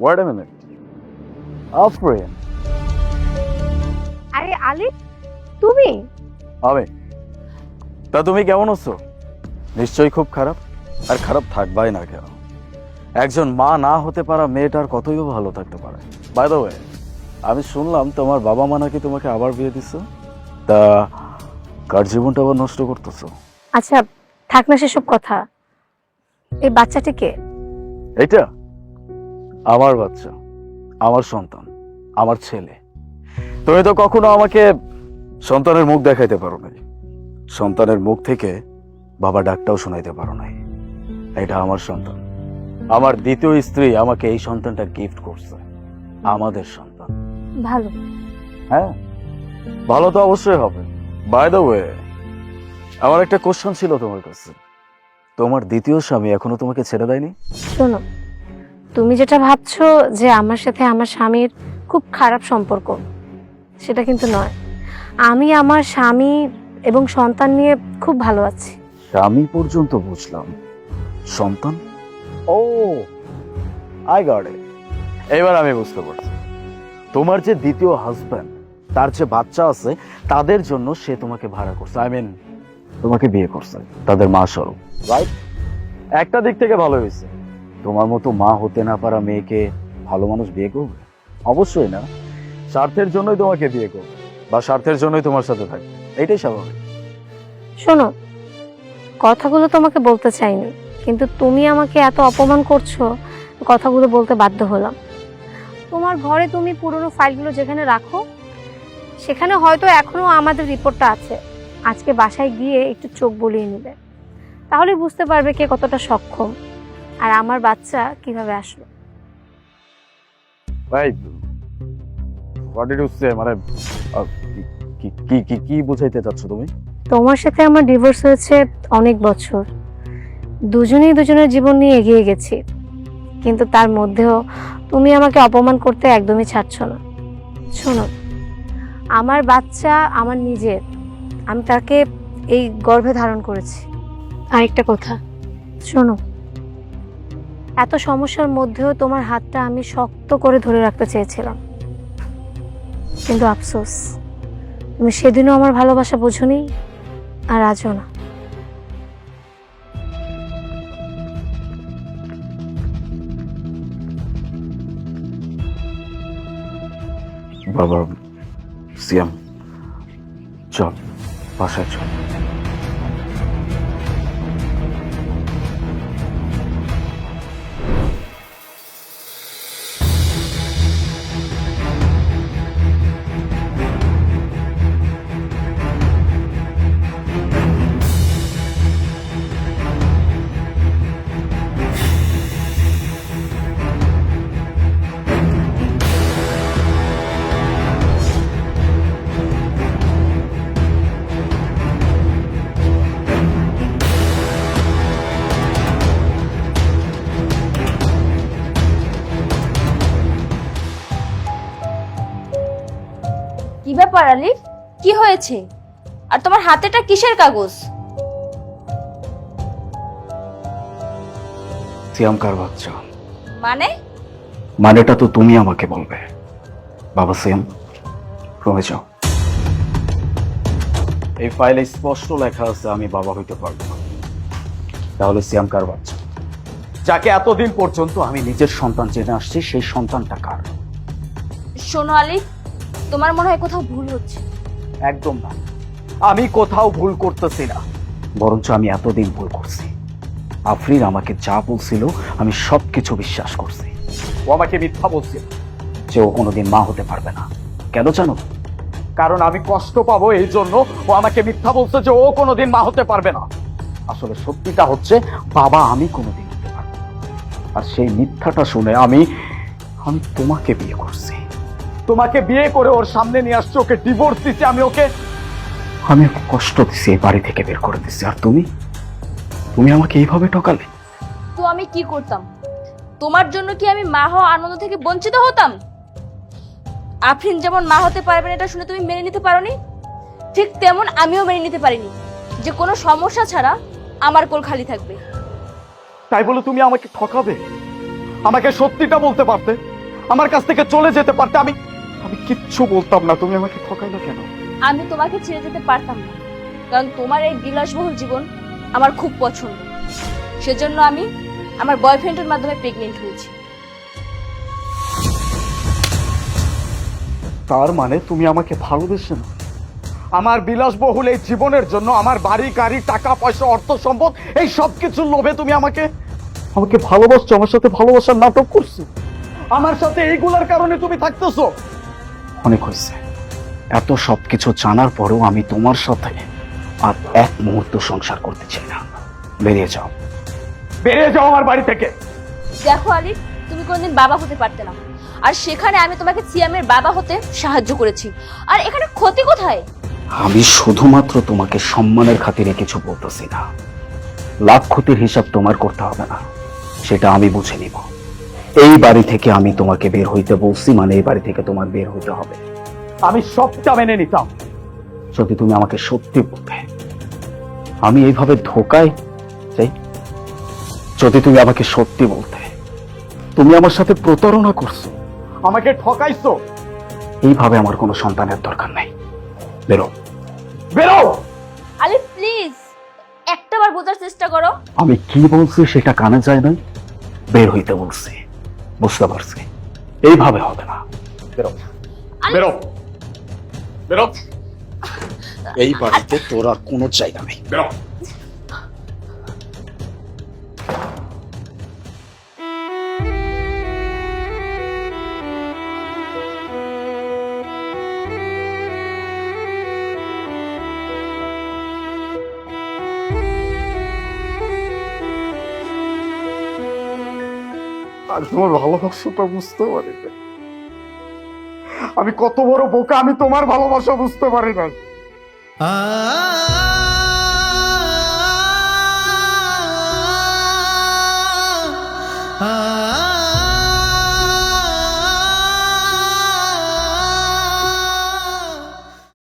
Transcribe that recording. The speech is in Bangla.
ওয়েট এ মিনিট আফরিন আরে আলিফ তুমি? আমি। তা তুমি কেমন আছো? নিশ্চয়ই খুব খারাপ। আর খারাপ থাকবাই না কেন? একজন মা না হতে পারা মেয়েটার কতই ভালো থাকতে পারে। বাই দ্য ওয়ে আমি শুনলাম তোমার বাবা মা নাকি তোমাকে আবার বিয়ে দিচ্ছে তা কার জীবনটা আবার নষ্ট করতেছো? আচ্ছা থাক না সেসব কথা। এই বাচ্চাটি কে এটা আমার বাচ্চা আমার সন্তান আমার ছেলে। তুমি তো কখনো আমাকে সন্তানের মুখ দেখাইতে পারো নাই। সন্তানের মুখ থেকে বাবা ডাকটাও শোনাইতে পারো নাই। এটা আমার সন্তান। আমার দ্বিতীয় স্ত্রী আমাকে এই সন্তানটা গিফট করছে। আমাদের সন্তান। ভালো। হ্যাঁ? ভালো তো অবশ্যই হবে। বাই দ্য ওয়ে আমার একটা কোশ্চেন ছিল তোমার কাছে। তোমার দ্বিতীয় স্বামী এখনও তোমাকে ছেড়ে দেয়নি? শোনো তুমি যেটা ভাবছ যে আমার সাথে আমার স্বামীর খুব খারাপ সম্পর্ক, সেটা কিন্তু নয়। আমি আমার স্বামী এবং সন্তান নিয়ে খুব ভালো আছি। স্বামী পর্যন্ত বুঝলাম। সন্তান? ও আই ইট এবার আমি বুঝতে পারছি। তোমার যে দ্বিতীয় হাজব্যান্ড তার যে বাচ্চা আছে, তাদের জন্য সে তোমাকে ভাড়া করছে। আই মিন তোমাকে বিয়ে করছে। তাদের মা স্বরূপ রাইট একটা দিক থেকে ভালো হয়েছে। তোমার মতো মা হতে না পারা মেয়েকে ভালো মানুষ বিয়ে করবে? অবশ্যই না। স্বার্থের জন্যই তোমাকে বিয়ে করবে বা স্বার্থের জন্যই তোমার সাথে থাকবে। এটাই স্বাভাবিক। শোনো, কথাগুলো তোমাকে বলতে চাইনি, কিন্তু তুমি আমাকে এত অপমান করছ, কথাগুলো বলতে বাধ্য হলাম। তোমার ঘরে তুমি পুরনো ফাইলগুলো যেখানে রাখো, সেখানে হয়তো এখনও আমাদের রিপোর্টটা আছে। আজকে বাসায় গিয়ে একটু চোখ বলিয়ে নিবে। তাহলে বুঝতে পারবে কে কতটা সক্ষম। আর আমার বাচ্চা কীভাবে আসলো? ভাই হোয়াট ডিড ইউ সে মানে কি কি কি কি বুঝাইতে চাচ্ছ তুমি? তোমার সাথে আমার ডিভোর্স হয়েছে অনেক বছর। দুজনেই দুজনের জীবন নিয়ে এগিয়ে গেছি। কিন্তু তার মধ্যেও তুমি আমাকে অপমান করতে একদমই ছাড়ছো না। শোনো আমার বাচ্চা আমার নিজের। আমি তাকে এই গর্ভে ধারণ করেছি। আরেকটা কথা শোনো এত সমস্যার মধ্যেও তোমার হাতটা আমি শক্ত করে ধরে রাখতে চেয়েছিলাম। কিন্তু আফসোস, তুমি সেদিনও আমার ভালোবাসা বোঝনি আর আজও না। বাবা, সিয়াম, চল, বাসায় চল। ব্যাপার আলিফ কি হয়েছে? আর তোমার হাতেটা কিসের কাগজ? সিয়াম কার বাচ্চা? মানে? মানেটা তো তুমি আমাকে বলবে। বাবা সিয়াম রুমে যাও। এই ফাইলে স্পষ্ট লেখা আছে আমি বাবা হইতে পারব না। তাহলে সিয়াম কার বাচ্চা? যাকে এতদিন পর্যন্ত আমি নিজের সন্তান জেনে আসছি সেই সন্তানটা কার? শোনো আলিফ তোমার মনে হয় কোথাও ভুল হচ্ছে? একদম না। আমি কোথাও ভুল করতেছি না। বরঞ্চ আমি এতদিন ভুল করছি। আফরিন আমাকে যা বলছিল, আমি সবকিছু বিশ্বাস করছি। ও আমাকে মিথ্যা বলছিল যে ও কোনোদিন মা হতে পারবে না। কেন জানো? কারণ আমি কষ্ট পাবো এই জন্য ও আমাকে মিথ্যা বলছে যে ও কোনোদিন মা হতে পারবে না। আসলে সত্যিটা হচ্ছে, বাবা আমি কোনোদিন হতে পারব আর সেই মিথ্যাটা শুনে আমি আমি তোমাকে বিয়ে করছি। তোমাকে বিয়ে করে ওর সামনে নিয়ে আসছে ওকে ডিভোর্স দিচ্ছে আমি ওকে আমি ওকে কষ্ট দিছি এই বাড়ি থেকে বের করে দিচ্ছি আর তুমি? তুমি আমাকে এইভাবে ঠকালে? তো আমি কি করতাম? তোমার জন্য কি আমি মা হওয়া আনন্দ থেকে বঞ্চিত হতাম? আফরিন যেমন মা হতে পারবে না এটা শুনে তুমি মেনে নিতে পারোনি? ঠিক তেমন আমিও মেনে নিতে পারিনি যে কোনো সমস্যা ছাড়া আমার কোল খালি থাকবে। তাই বলে তুমি আমাকে ঠকাবে? আমাকে সত্যিটা বলতে পারতে? আমার কাছ থেকে চলে যেতে পারতে? আমি আমি কিচ্ছু বলতাম না তুমি আমাকে ঠকাইলে কেন? আমি তোমাকে ছেড়ে যেতে পারতাম না কারণ তোমার এই বিলাসবহুল জীবন আমার খুব পছন্দ। সেজন্য আমি আমার বয়ফ্রেন্ডের মাধ্যমে প্রেগনেন্ট হয়েছি। তার মানে তুমি আমাকে ভালোবেসে না আমার বিলাসবহুল এই জীবনের জন্য আমার বাড়ি গাড়ি টাকা পয়সা অর্থ সম্পদ এই সব কিছুর লোভে তুমি আমাকে আমাকে ভালোবাসছো আমার সাথে ভালোবাসার নাটক করছ। আমার সাথে এইগুলার কারণে তুমি থাকতেছো। অনেক হয়েছে। এত সব কিছু জানার পরেও আমি তোমার সাথে আর এক মুহূর্ত সংসার করতে চাই না। বেরিয়ে যাও। বেরিয়ে যাও আমার বাড়ি থেকে। দেখো আলী তুমি কোনদিন বাবা হতে পারতে না। আর সেখানে আমি তোমাকে সিয়ামের বাবা হতে সাহায্য করেছি। আর এখানে ক্ষতি কোথায়? আমি শুধুমাত্র তোমাকে সম্মানের খাতিরে কিছু বলতেছি না। লাভ ক্ষতির হিসাব তোমার করতে হবে না। সেটা আমি বুঝে নিব। এই বাড়ি থেকে আমি তোমাকে বের হইতে বলছি মানে এই বাড়ি থেকে তোমার বের হইতে হবে। আমি সবটা মেনে নিতাম। যদি তুমি আমাকে সত্যি বলতে আমি এইভাবে ধোকায় যদি তুমি আমাকে সত্যি বলতে তুমি আমার সাথে প্রতারণা করছ আমাকে ঠকাইছো। এইভাবে আমার কোনো সন্তানের দরকার নাই। বেরো। বেরো! আলী প্লিজ একটাবার বোঝার চেষ্টা করো। আমি কি বলছি সেটা কানে যায় নাই? বের হইতে বলছি। বুঝতে পারছি। এইভাবে হবে না। বেরো। বেরো। বেরো। এই বাড়িতে তোর আর কোনো জায়গা নেই। বেরো। আর তোমার ভালোবাসাটা বুঝতে পারি না। আমি কত বড় বোকা, আমি তোমার ভালোবাসা বুঝতে পারি না ah